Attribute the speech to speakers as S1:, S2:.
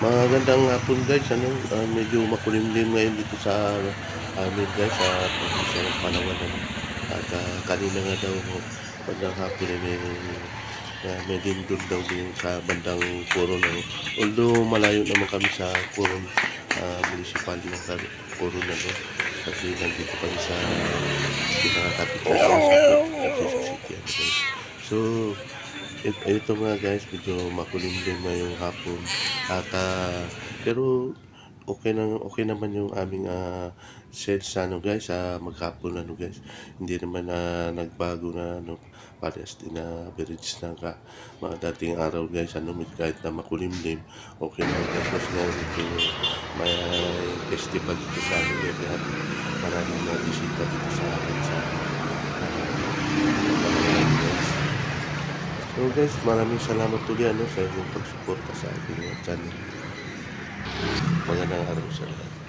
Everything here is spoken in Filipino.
S1: Magandang hapon guys, ano, ah, medyo makulimlim ngayon dito sa amin guys, sa probinsya ng Palawan. Ano. At ah, kanina nga daw, bandang hapon ay may, uh, may dindon daw din sa bandang Coron. Ano. Although malayo naman kami sa Coron uh, municipal ng Coron. Ano. Kasi nandito kami sa pinakakapit na sa City. Ano. So, it- ito nga guys, medyo makulimlim na yung hapon. At ah, pero okay na okay naman yung aming ah, sales ano guys, sa maghapon ano guys. Hindi naman na nagbago na ano parehas din na average na ka mga dating araw guys ano kahit na makulimlim okay naman guys mas nga may festival dito sa amin at maraming mga bisita dito sa amin sa ah, guys. So guys, maraming salamat ulit ano, sa inyong pagsuporta sa ating channel. Magandang araw sa lahat.